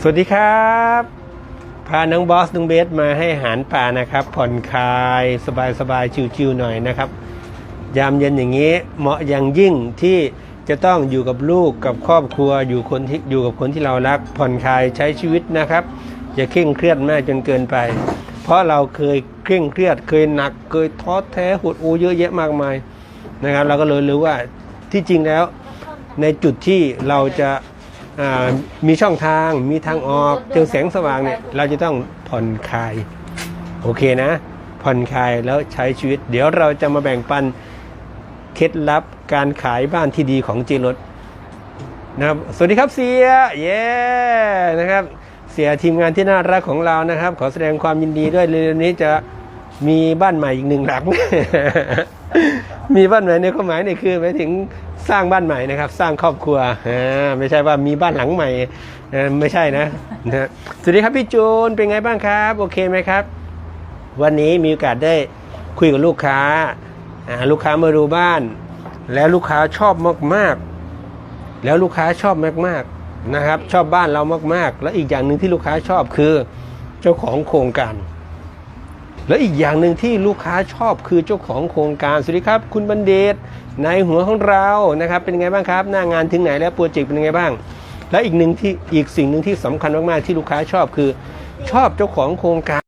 สวัสดีครับ พาน้องบอสน้องเบสมาให้อาหารป่านะครับ ผ่อนคลายสบายสบายชิวๆหน่อยนะครับ ยามเย็นอย่างนี้เหมาะอย่างยิ่งที่จะต้องอยู่กับลูกกับครอบครัวอยู่คนที่อยู่กับคนที่เรารัก ผ่อนคลายใช้ชีวิตนะครับ อย่าเคร่งเครียดมากจนเกินไป เพราะเราเคยเคร่งเครียด เคยหนักเคยท้อแท้หดหูเยอะแยะมากมายนะครับ เราก็เลยรู้ว่าที่จริงแล้วในจุดที่เราจะ มีช่องทางมีทางออกเจอแสงสว่างเนี่ยเราจะต้องผ่อนคลาย โอเคนะ ผ่อนคลายแล้วใช้ชีวิต เดี๋ยวเราจะมาแบ่งปันเคล็ดลับการขายบ้านที่ดีของจีรถนะครับสวัสดีครับเสียเย้นะครับ เสียทีมงานที่น่ารักของเรานะครับ ขอแสดงความยินดีด้วยเร็วๆนี้จะ มีบ้านใหม่อีกหนึ่งหลัง มีบ้านใหม่ในความหมายนี่คือหมายถึงสร้างบ้านใหม่นะครับ สร้างครอบครัวอ่าไม่ใช่ว่ามีบ้านหลังใหม่ไม่ใช่นะนะสวัสดีครับพี่จูนเป็นไงบ้างครับ โอเคไหมครับ วันนี้มีโอกาสได้คุยกับลูกค้าอ่าลูกค้ามาดูบ้าน แล้วลูกค้าชอบมากๆ แล้วลูกค้าชอบมากๆนะครับ ชอบบ้านเรามากๆ แล้วอีกอย่างหนึ่งที่ลูกค้าชอบคือ เจ้าของโครงการ แล้วอีกอย่างหนึ่งที่ลูกค้าชอบคือเจ้าของโครงการสวัสดีครับ คุณบัณฑิตในหัวของเรานะครับ เป็นไงบ้างครับหน้างานถึงไหนแล้วโปรเจกต์เป็นไงบ้าง และอีกหนึ่งที่อีกสิ่งหนึ่งที่สำคัญมากๆที่ลูกค้าชอบคือ ชอบเจ้าของโครงการ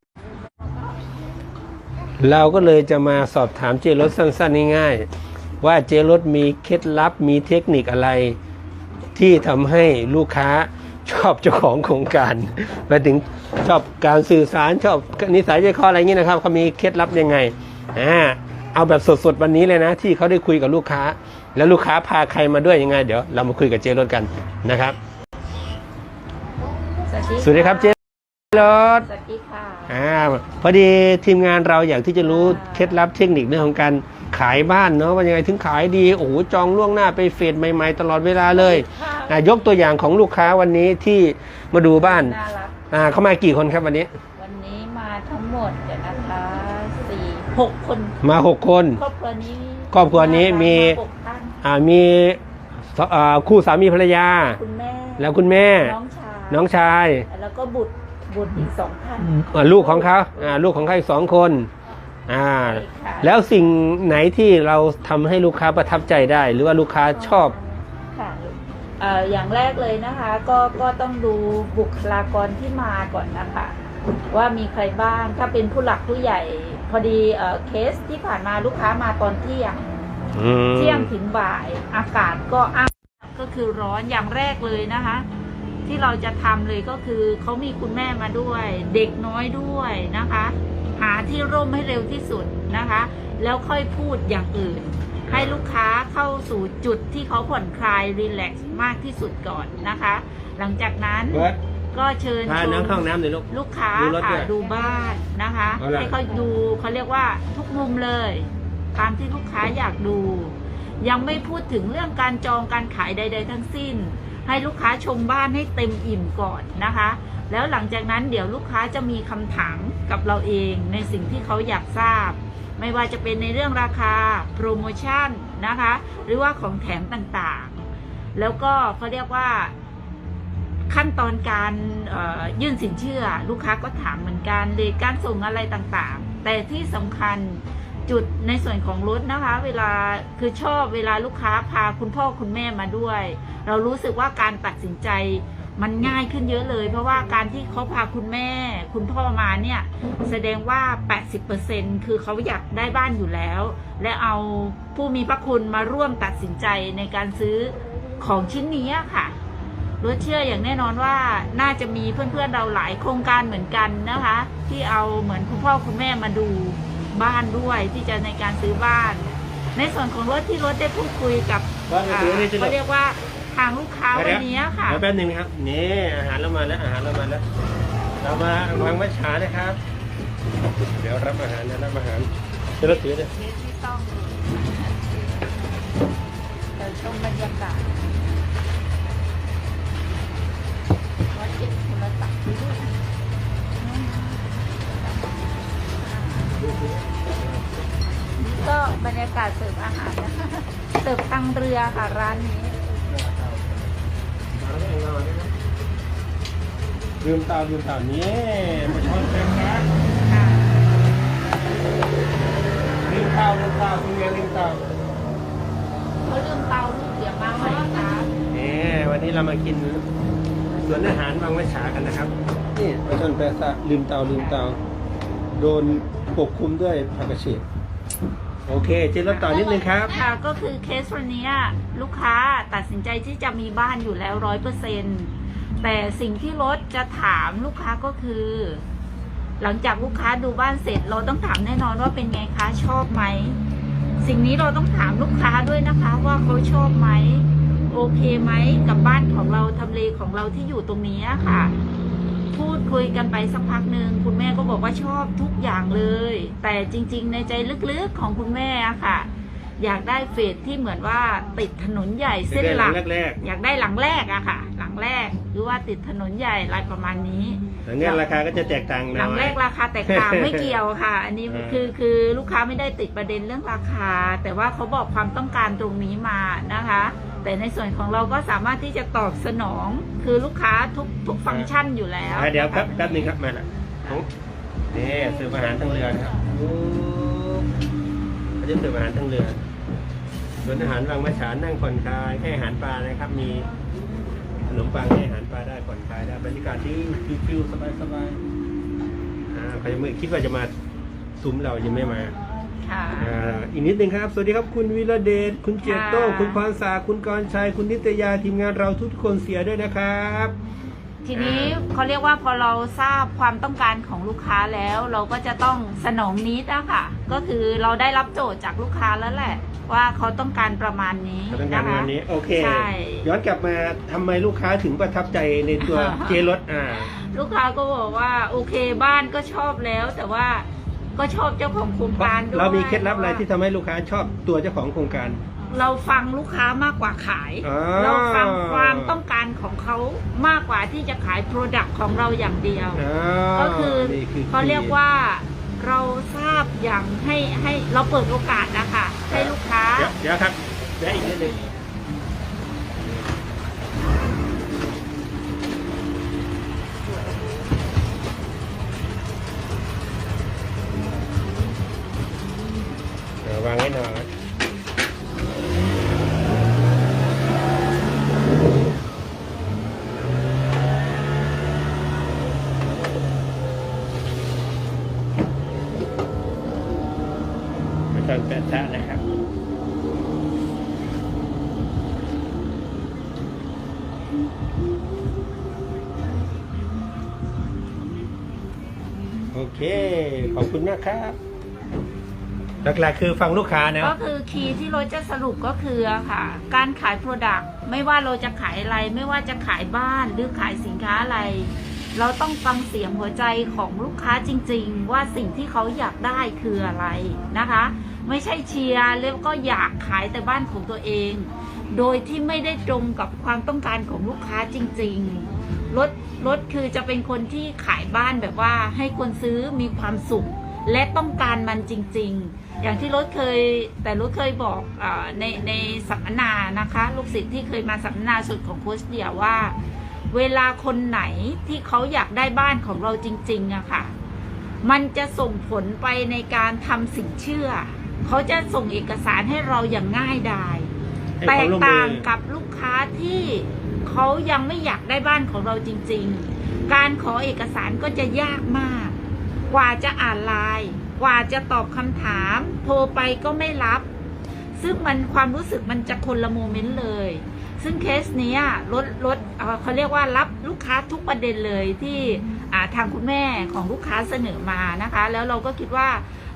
เราก็เลยจะมาสอบถามเจรถสั้นๆง่ายๆว่าเจรถมีเคล็ดลับมีเทคนิคอะไร ที่ทำให้ลูกค้า ชอบเจ้าของโครงการไปถึงชอบการสื่อสารชอบนิสัยใจคออะไรอย่างนี้นะครับเขามีเคล็ดลับยังไงอ่าเอาแบบสดๆวันนี้เลยนะ ที่เขาได้คุยกับลูกค้า แล้วลูกค้าพาใครมาด้วยยังไง เดี๋ยวเรามาคุยกับเจรถกันนะครับสวัสดีสวัสดีครับเจรถสวัสดีค่ะอ่าพอดีทีมงานเราอยากที่จะรู้เคล็ดลับเทคนิคเรื่องของการ ขายบ้านเนาะว่ายังไงถึงขายดีโอ้โหจองล่วงหน้าไปเฟสใหม่ๆ ตลอดเวลาเลยอะยกตัวอย่างของลูกค้าวันนี้ที่มาดูบ้านน่ารัก อ่าเขามากี่คนครับวันนี้ วันนี้มาทั้งหมดเดี๋ยวนะคะสี่หกคน มาหกคน ครอบครัวนี้ครอบครัวนี้มีหกท่านอ่ามีสอ่าคู่สามีภรรยา คุณแม่แล้วคุณแม่ น้องชายน้องชายแล้วก็บุตรบุตรอีกสองท่านอ่าลูกของเขาอ่าลูกของเขาอีกสองคน อ่าใช่ค่ะแล้วสิ่งไหนที่เราทำให้ลูกค้าประทับใจได้ หรือว่าลูกค้าชอบค่ะเอ่ออย่างแรกเลยนะคะก็ก็ต้องดูบุคลากรที่มาก่อนนะคะ ว่ามีใครบ้างถ้าเป็นผู้หลักผู้ใหญ่ พอดีเอ่อเคสที่ผ่านมาลูกค้ามาตอนเที่ยงอืมเที่ยงถึงบ่ายอากาศก็อ้าวก็คือร้อนอย่างแรกเลยนะคะ ที่เราจะทำเลยก็คือเขามีคุณแม่มาด้วย เด็กน้อยด้วยนะคะ หาที่ร่มให้เร็วที่สุดนะคะ แล้วค่อยพูดอย่างอื่น ให้ลูกค้าเข้าสู่จุดที่เขาผ่อนคลายรีแลกซ์มากที่สุดก่อนนะคะ หลังจากนั้นเบิร์ด ก็เชิญพาชน้องมเข้าห้องน้ำหน่อยลูก ลูกค้าดูรถด้ค่ะวยดูบ้านนะคะ เอาล่ะ ให้เขาดูเขาเรียกว่าทุกมุมเลย ตามที่ลูกค้าอยากดู ยังไม่พูดถึงเรื่องการจองการขายใด ๆ ทั้งสิ้น ให้ลูกค้าชมบ้านให้เต็มอิ่มก่อนนะคะ แล้วหลังจากนั้นเดี๋ยวลูกค้าจะมีคำถามกับเราเองในสิ่งที่เขาอยากทราบ ไม่ว่าจะเป็นในเรื่องราคาโปรโมชั่นนะคะ หรือว่าของแถมต่างๆ แล้วก็เขาเรียกว่าขั้นตอนการยื่นสินเชื่อ ลูกค้าก็ถามเหมือนกันเลทการส่งอะไรต่างๆ แต่ที่สำคัญจุดในส่วนของรถนะคะ เวลาคือชอบเวลาลูกค้าพาคุณพ่อคุณแม่มาด้วย เรารู้สึกว่าการตัดสินใจ มันง่ายขึ้นเยอะเลย เพราะว่าการที่เขาพาคุณแม่ คุณพ่อมาเนี่ย แสดงว่า 80%คือเขาอยากได้บ้านอยู่แล้ว และเอาผู้มีพระคุณมาร่วมตัดสินใจในการซื้อของชิ้นนี้ค่ะรถเชื่ออย่างแน่นอนว่าน่าจะมีเพื่อนๆเราหลายโครงการเหมือนกันนะคะ ที่เอาเหมือนคุณพ่อคุณแม่มาดูบ้านด้วยที่จะในการซื้อบ้าน ในส่วนของรถที่รถได้พูดคุยกับบ้านอ่าซื้อนี่จะเขาเรียกว่า ทางลูกค้าวันนี้ค่ะเดี๋ยวแป๊บหนึงนะครับนี่อาหารเรามาแล้วอาหารเรามาแล้วเรามาวางมัชชานะครับ เดี๋ยวรับอาหารนะรับอาหารเจะรถถือเลยไม่ต้องเดี๋ยวชมบรรยากาศวัดเจ็ดโทรศัพท์ด้วยนี่ก็บรรยากาศเสิร์ฟอาหารนะคะเสิร์ฟทางเรือค่ะร้านนี้ ลืมเตาลืมเตานี่มาชนกันครับค่ะลืมเตาลืมเตาคุณงานลืมเตาเขาลืมเตาลูกเดี๋ยวมาใหม่ค่ะนี่วันนี้เรามากินสวนอาหารบางมะฉากันนะครับ นี่ปลาช่อนแปะซะลืมเตาลืมเตา โดนปกคลุมด้วยผักกระเฉดโอเค เจนรถต่อนิดนึงครับ ค่ะ ก็คือเคสวันเนี้ยลูกค้าตัดสินใจที่จะมีบ้านอยู่แล้วร้อยเปอร์เซ็น แต่สิ่งที่รถจะถามลูกค้าก็คือ หลังจากลูกค้าดูบ้านเสร็จ เราต้องถามแน่นอนว่าเป็นไงคะชอบไหม สิ่งนี้เราต้องถามลูกค้าด้วยนะคะว่าเขาชอบไหมโอเคไหมกับบ้านของเราทำเลของเราที่อยู่ตรงนี้อะค่ะ พูดคุยกันไปสักพักหนึ่งคุณแม่ก็บอกว่าชอบทุกอย่างเลย แต่จริง ๆ ในใจลึกๆของคุณแม่อะค่ะ อยากได้เฟสที่เหมือนว่าติดถนนใหญ่เส้นหลักแรกอยากได้หลังแรกอะค่ะหลั งแรก หรือว่าติดถนนใหญ่อะไรประมาณนี้ๆหลังนี้ราคาก็จะแตกต่างหหน่ลัองยแรกราคาแตกต่างไม่เกี่ยวค่ะ อันนี้อ่า คือคือลูกค้าไม่ได้ติดประเด็นเรื่องราคา แต่ว่าเขาบอกความต้องการตรงนี้มานะคะ แต่ในส่วนของเราก็สามารถที่จะตอบสนอง คือลูกค้าทุกทุกฟังก์ชันอยู่แล้วอะเดี๋ยวครับแป๊บหนึงครับมาละของนี่เสิร์ฟอาหารทั้งเรือนะครับปุ๊บเขาจะเสิร์ฟอาหารทั้งเรือส่วนอาหารบางมะฉานั่งผ่อนคลายให้อาหารปลานะครับ มีข นมปังให้อาหารปลาได้ผ่อนคลายได้บรรยากาศที่ฟิวๆสบายๆอ่าเขาจะไม่คิดว่าจะมาซุ้มเรายังไม่มาค่ะ อ่าอีกนิดหนึ่งครับ สวัสดีครับคุณวิรเดชคุณเจยรติโต้งค่ะ คุณพรศักดิ์คุณกรชัยคุณนิตยาทีมงานเราทุกคนเสียด้วยนะครับ ทีนี้เขาเรียกว่าพอเราทราบความต้องการของลูกค้าแล้วเราก็จะต้องสนองนิดอะค่ะ ก็คือเราได้รับโจทย์จากลูกค้าแล้วแหละ ว่าเขาต้องการประมาณนี้เขาต้องการนะคะวันนี้ โอเค ใช่ ย้อนกลับมาทำไมลูกค้าถึงประทับใจในตัวเจรถอ่า ลูกค้าก็บอกว่าโอเคบ้านก็ชอบแล้ว แต่ว่าก็ชอบเจ้าของโครงการด้วยเรามีเคล็ดลับอะไรที่ทำให้ลูกค้าชอบตัวเจ้าของโครงการ เราฟังลูกค้ามากกว่าขาย อ่า เราฟังความต้องการของเขามากกว่าที่จะขายโปรดักต์ของเราอย่างเดียว อ่าก็คือนี่คือเขาเรียกว่าเราทราบอย่างให้ให้เราเปิดโอกาสนะคะให้ลูกค้า เดี๋ยวเดี๋ยวครับเดี๋ยวอีกนิดหนึง องแปะซะนะครับโอเค ขอบคุณมากครับหลักๆคือฟังลูกค้านะ ก็คือคีย์ที่เราจะสรุปก็คืออะค่ะ การขายโปรดักต์ไม่ว่าเราจะขายอะไร ไม่ว่าจะขายบ้านหรือขายสินค้าอะไร เราต้องฟังเสียงหัวใจของลูกค้าจริง ๆ ว่าสิ่งที่เขาอยากได้คืออะไรนะคะ ไม่ใช่เชียร์แล้วก็อยากขายแต่บ้านของตัวเอง โดยที่ไม่ได้ตรงกับความต้องการของลูกค้าจริง ๆ รถรถคือจะเป็นคนที่ขายบ้านแบบว่าให้คนซื้อมีความสุขและต้องการมันจริง ๆ อย่างที่รถเคยแต่รถเคยบอกอในในสัมมนานะคะ ลูกศิษย์ที่เคยมาสัมมนาสุดของโค้ชเดียว่า เวลาคนไหนที่เขาอยากได้บ้านของเราจริงๆอะค่ะ มันจะส่งผลไปในการทำสินเชื่อ เขาจะส่งเอกสารให้เราอย่างง่ายดายให้แตควกมร่วมมือต่างกับลูกค้าที่เขายังไม่อยากได้บ้านของเราจริง ๆ การขอเอกสารก็จะยากมาก กว่าจะอ่านไลน์กว่าจะตอบคำถาม โทรไปก็ไม่รับ ซึ่งมันความรู้สึกมันจะคนละโมเมนต์เลย ซึ่งเคสเนี้ยลดลด เอ่อเขาเรียกว่ารับลูกค้าทุกประเด็นเลยที่อ่าทางคุณแม่ของลูกค้าเสนอมานะคะ แล้วเราก็คิดว่า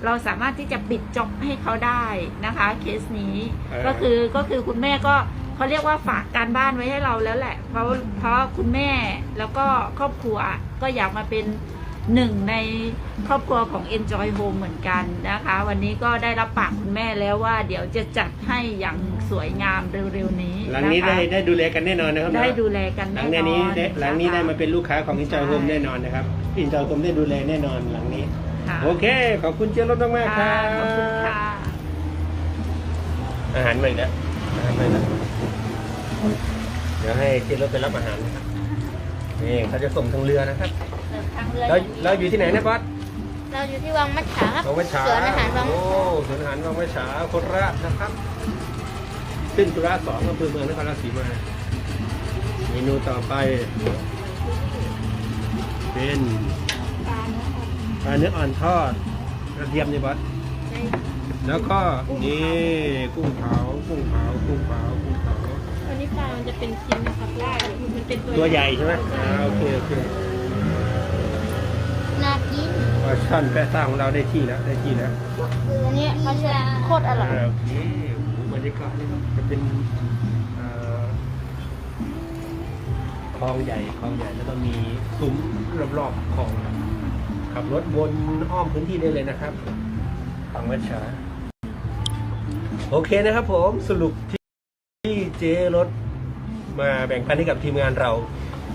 เราสามารถที่จะปิดจ็อบให้เขาได้นะคะเคสนี้เออก็คือก็คือคุณแม่ก็เขาเรียกว่าฝากการบ้านไว้ให้เราแล้วแหละ เพราะเพราะคุณแม่แล้วก็ครอบครัวก็อยากมาเป็น หนึ่งในครอบครัวของ Enjoy Home เหมือนกันนะคะ วันนี้ก็ได้รับปากคุณแม่แล้วว่า เดี๋ยวจะจัดให้อย่างสวยงามเร็วๆนี้หลังนี้ะคะได้ได้ดูแลกันแน่นอนนะครับได้เนอะดูแลกันหลัแน่งนอนนี้ได้หลังนี้ได้มาเป็นลูกค้าของอินจอยโฮมใช่แน่นอนนะครับอินจอยโฮมได้ดูแลแน่นอนหลังนี้ค่ะโอเค ขอบคุณเจรถมากๆคค่ะรับขอบคุณค่ะอาหารมาอีกแล้วอาหารมาอีกแล้วเดี๋ยวให้เจรถไปรับอาหารนะครับนี่เขาจะส่งทางเรือนะครับเดิน ทางเรือเราเราอยู่ที่ไหนนะบอสเราอยู่ที่วังมัดฉาครับวังมัชฉาสวนอาหารวังมัโอ้ดฉาสวนอาหารวังมัชฉาโคราชนะครับ ขึ้นจุฬาสองอำเภอเมืองนครราชสีมาเมนูต่อไป เป็นปลาเนื้ออ่อนทอดกระเทียมนี่บอสแล้วก็นี่กุ้งเผากุ้งเผากุ้งเผากุ้งเผาวันนี้ปลามันจะเป็นชิ้นนะครับได้มันเป็นตัวตัวใหญ่ใช่ไหมอ่าโอเคโอเคน่า กินปลาช่อนแปะซ่าของเราได้ที่แล้วได้ที่แล้วอันนี้เขาจะโคตรอร่อยอ่าโอเคโอ้โหบรรยากาศนี่ครับจะเป็นอ่าคลองใหญ่คลองใหญ่แล้วก็มีซุ้มรอบๆคลองขับรถวนอ้อมพื้นที่ได้เลยนะครับฟังวัชชาโอเคนะครับผมสรุปที่ที่เจรถมาแบ่งปันให้กับทีมงานเรา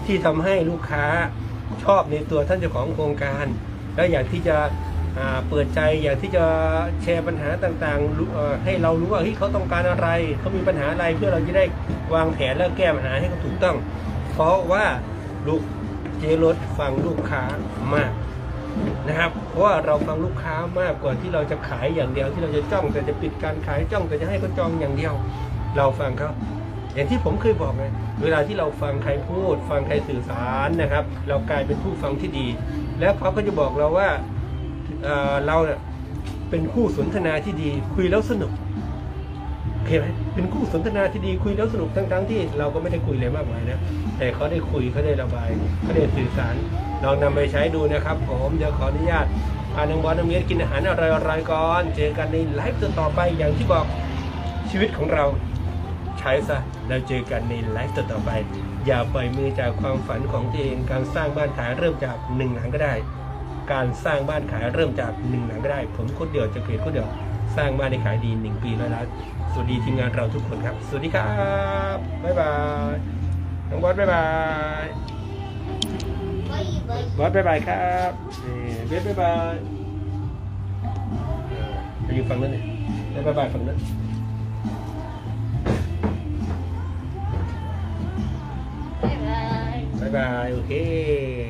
ที่ทำให้ลูกค้าชอบในตัวท่านเจ้าของโครงการ และอยากที่จะเปิดใจอยากที่จะแชร์ปัญหาต่างๆ ให้เรารู้ว่าเฮ้ยเขาต้องการอะไรเขามีปัญหาอะไรเพื่อเราจะได้วางแผนและแก้ปัญหาให้เขาถูกต้อง เพราะว่าลูกเจรถฟังลูกค้ามากนะครับ เพราะว่าเราฟังลูกค้ามากกว่าที่เราจะขายอย่างเดียว ที่เราจะจ้องแต่จะปิดการขายจ้องแต่จะให้เขาจองอย่างเดียว เราฟังเขาอย่างที่ผมเคยบอกไงเวลาที่เราฟังใครพูด ฟังใครสื่อสารนะครับ เรากลายเป็นผู้ฟังที่ดี แล้วเขาก็จะบอกเราว่าเเราเป็นคู่สนทนาที่ดี คุยแล้วสนุกโอเคไหมเป็นคู่สนทนาที่ดีคุยแล้วสนุกทั้งๆที่เราก็ไม่ได้คุยอะไรมากมายนะแต่เขาได้คุยเขาได้ระบายเขาได้สื่อสารลองนำไปใช้ดูนะครับ ผมเดี๋ยวขออนุญาตพาน้องบอลน้องเมียกินอาหารอร่อยๆก่อนเจอกันในไลฟ์ต่อไปอย่างที่บอกชีวิตของเราใช้ซะแล้วเจอกันในไลฟ์ต่อไป อย่าปล่อยมือจากความฝันของตัวเอง การสร้างบ้านขายเริ่มจากหนึ่งหลังก็ได้ การสร้างบ้านขายเริ่มจากหนึ่งหลังก็ได้ ผมโคตรเดียวจะเพจโคตรเดียวสร้างบ้านให้ขายดีหนึ่งปีร้อยล้านสวัสดีทีมงานเราทุกคนครับ สวัสดีครับ บ๊ายบายน้องบอสบ๊ายบายบอสบ๊ายบายครับเบสบ๊ายบายเออไปอยู่ฝั่งนั้นเลยบ๊ายบายฝั่งนั้น บ๊าย